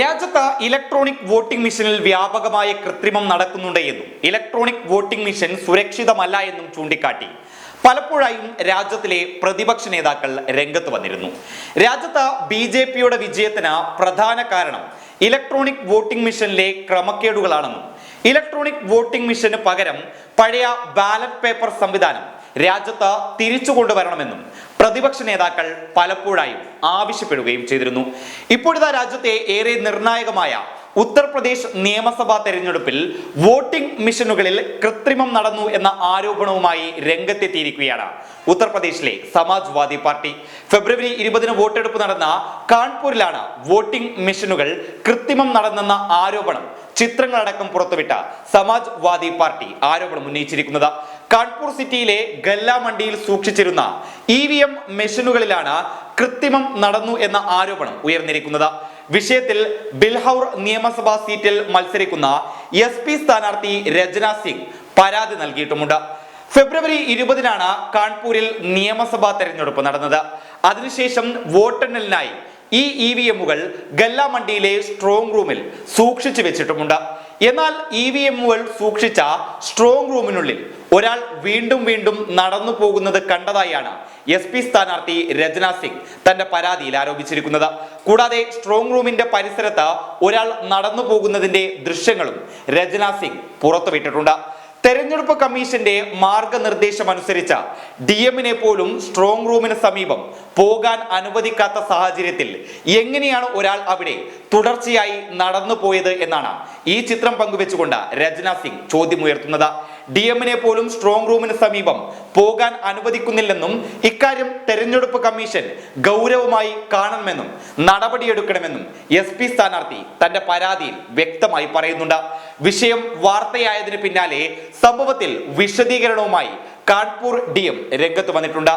രാജ്യത്ത് electronic voting മെഷീനിൽ വ്യാപകമായ കൃത്രിമം നടക്കുന്നുണ്ട് എന്നും ഇലക്ട്രോണിക് വോട്ടിംഗ് മെഷീൻ സുരക്ഷിതമല്ല എന്നും ചൂണ്ടിക്കാട്ടി. പലപ്പോഴായും രാജ്യത്തിലെ പ്രതിപക്ഷ നേതാക്കൾ രംഗത്ത് വന്നിരുന്നു. രാജ്യത്ത് ബി ജെ പിയുടെ വിജയത്തിന് പ്രധാന കാരണം ഇലക്ട്രോണിക് വോട്ടിംഗ് മെഷീനിലെ ക്രമക്കേടുകളാണെന്നും ഇലക്ട്രോണിക് വോട്ടിംഗ് മെഷീന് പകരം പഴയ ബാലറ്റ് പേപ്പർ സംവിധാനം രാജ്യത്ത് തിരിച്ചു കൊണ്ടുവരണമെന്നും പ്രതിപക്ഷ നേതാക്കൾ പലപ്പോഴായും ആവശ്യപ്പെടുകയും ചെയ്തിരുന്നു. ഇപ്പോഴത്തെ രാജ്യത്തെ ഏറെ നിർണായകമായ ഉത്തർപ്രദേശ് നിയമസഭാ തെരഞ്ഞെടുപ്പിൽ വോട്ടിംഗ് മിഷനുകളിൽ കൃത്രിമം നടന്നു എന്ന ആരോപണവുമായി രംഗത്തെത്തിയിരിക്കുകയാണ് ഉത്തർപ്രദേശിലെ സമാജ്വാദി പാർട്ടി. ഫെബ്രുവരി ഇരുപതിന് വോട്ടെടുപ്പ് നടന്ന കാൺപൂരിലാണ് വോട്ടിംഗ് മിഷനുകൾ കൃത്രിമം നടന്നെന്ന ആരോപണം ചിത്രങ്ങളടക്കം പുറത്തുവിട്ട സമാജ്വാദി പാർട്ടി ആരോപണം ഉന്നയിച്ചിരിക്കുന്നത്. കാൺപൂർ സിറ്റിയിലെ ഗല്ലാമണ്ടിയിൽ സൂക്ഷിച്ചിരുന്ന ഇ വി എം മെഷീനുകളിലാണ് കൃത്രിമം നടന്നു എന്ന ആരോപണം ഉയർന്നിരിക്കുന്നത്. വിഷയത്തിൽ ബിൽഹൌർ നിയമസഭാ സീറ്റിൽ മത്സരിക്കുന്ന എസ് പി സ്ഥാനാർത്ഥി രചന സിംഗ് പരാതി നൽകിയിട്ടുമുണ്ട്. ഫെബ്രുവരി ഇരുപതിനാണ് കാൺപൂരിൽ നിയമസഭാ തെരഞ്ഞെടുപ്പ് നടന്നത്. അതിനുശേഷം വോട്ടെണ്ണലിനായി ഈ ഇ വി എമ്മുകൾ ഗല്ലാമണ്ടിയിലെ സ്ട്രോങ് റൂമിൽ സൂക്ഷിച്ചു വെച്ചിട്ടുമുണ്ട്. എന്നാൽ ഇ വി എമ്മുകൾ സൂക്ഷിച്ച സ്ട്രോങ് റൂമിനുള്ളിൽ ഒരാൾ വീണ്ടും വീണ്ടും നടന്നു പോകുന്നത് കണ്ടതായാണ് എസ് പി സ്ഥാനാർത്ഥി രചന സിംഗ് തന്റെ പരാതിയിൽ ആരോപിച്ചിരിക്കുന്നത്. കൂടാതെ സ്ട്രോങ് റൂമിന്റെ പരിസരത്ത് ഒരാൾ നടന്നു പോകുന്നതിന്റെ ദൃശ്യങ്ങളും രചന സിംഗ് പുറത്തുവിട്ടിട്ടുണ്ട്. തെരഞ്ഞെടുപ്പ് കമ്മീഷന്റെ മാർഗനിർദ്ദേശം അനുസരിച്ച് ഡി എമ്മിനെ പോലും സ്ട്രോങ് റൂമിന് സമീപം പോകാൻ അനുവദിക്കാത്ത സാഹചര്യത്തിൽ എങ്ങനെയാണ് ഒരാൾ അവിടെ തുടർച്ചയായി നടന്നു പോയത് എന്നാണ് ഈ ചിത്രം പങ്കുവെച്ചുകൊണ്ട് രചന സിംഗ് ചോദ്യമുയർത്തുന്നത്. ഡി എമ്മിനെ പോലും സ്ട്രോങ് റൂമിന് സമീപം പോകാൻ അനുവദിക്കുന്നില്ലെന്നും ഇക്കാര്യം തെരഞ്ഞെടുപ്പ് കമ്മീഷൻ ഗൗരവമായി കാണണമെന്നും നടപടിയെടുക്കണമെന്നും എസ് പി സ്ഥാനാർത്ഥി തന്റെ പരാതിയിൽ വ്യക്തമായി പറയുന്നുണ്ട്. വിഷയം വാർത്തയായതിനു പിന്നാലെ സംഭവത്തിൽ വിശദീകരണവുമായി കാൺപൂർ ഡി എം രംഗത്ത് വന്നിട്ടുണ്ട്.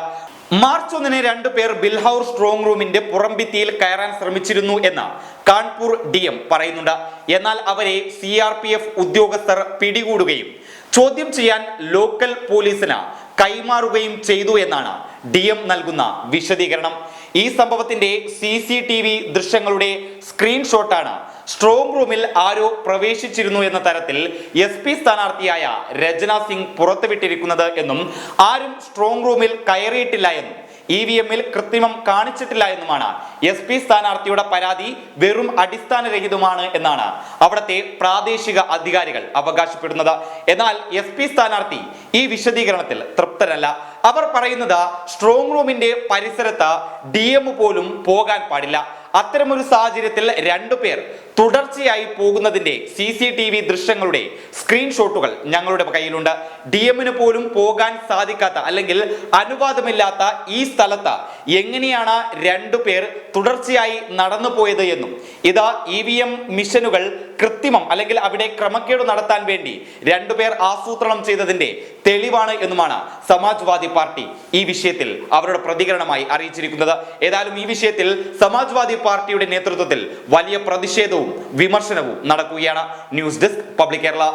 മാർച്ച് ഒന്നിന് രണ്ടു പേർ ബിൽഹൌർ സ്ട്രോങ് റൂമിന്റെ പുറംഭിത്തിയിൽ കയറാൻ ശ്രമിച്ചിരുന്നു എന്ന് കാൺപൂർ ഡി എം പറയുന്നുണ്ട്. എന്നാൽ അവരെ സി ഉദ്യോഗസ്ഥർ പിടികൂടുകയും ചോദ്യം ചെയ്യാൻ ലോക്കൽ പോലീസിന് കൈമാറുകയും ചെയ്തു എന്നാണ് ഡി നൽകുന്ന വിശദീകരണം. ഈ സംഭവത്തിന്റെ സി സി ടി വി ദൃശ്യങ്ങളുടെ സ്ക്രീൻഷോട്ടാണ്. സ്ട്രോങ് റൂമിൽ ആരോ പ്രവേശിച്ചിരുന്നു എന്ന തരത്തിൽ എസ് പി സ്ഥാനാർത്ഥിയായ രചന സിംഗ് പുറത്തുവിട്ടിരിക്കുന്നത് എന്നും ആരും സ്ട്രോങ് റൂമിൽ കയറിയിട്ടില്ല എന്നും ഇ വി എമ്മിൽ കൃത്രിമം കാണിച്ചിട്ടില്ല എന്നുമാണ്. എസ് പി സ്ഥാനാർത്ഥിയുടെ പരാതി വെറും അടിസ്ഥാനരഹിതമാണ് എന്നാണ് അവിടുത്തെ പ്രാദേശിക അധികാരികൾ അവകാശപ്പെടുന്നത്. എന്നാൽ എസ് പി സ്ഥാനാർത്ഥി ഈ വിശദീകരണത്തിൽ തൃപ്തരല്ല. അവർ പറയുന്നത് സ്ട്രോങ് റൂമിന്റെ പരിസരത്ത് ഡി എം പോലും പോകാൻ പാടില്ല. അത്തരമൊരു സാഹചര്യത്തിൽ രണ്ടുപേർ തുടർച്ചയായി പോകുന്നതിന്റെ സി സി ടി വി ദൃശ്യങ്ങളുടെ സ്ക്രീൻഷോട്ടുകൾ ഞങ്ങളുടെ കയ്യിലുണ്ട്. ഡി എമ്മിന് പോലും പോകാൻ സാധിക്കാത്ത അല്ലെങ്കിൽ അനുവാദമില്ലാത്ത ഈ സ്ഥലത്ത് എങ്ങനെയാണ് രണ്ടുപേർ തുടർച്ചയായി നടന്നു പോയത് എന്നും ഇതാ ഇ വി എം മിഷനുകൾ കൃത്രിമം അല്ലെങ്കിൽ അവിടെ ക്രമക്കേട് നടത്താൻ വേണ്ടി രണ്ടുപേർ ആസൂത്രണം ചെയ്തതിന്റെ തെളിവാണ് എന്നുമാണ് സമാജ്വാദി പാർട്ടി ഈ വിഷയത്തിൽ അവരുടെ പ്രതികരണമായി അറിയിച്ചിരിക്കുന്നത്. ഏതായാലും ഈ വിഷയത്തിൽ പാർട്ടിയുടെ നേതൃത്വത്തിൽ വലിയ പ്രതിഷേധവും വിമർശനവും നടക്കുകയാണ്. News desk public Kerala.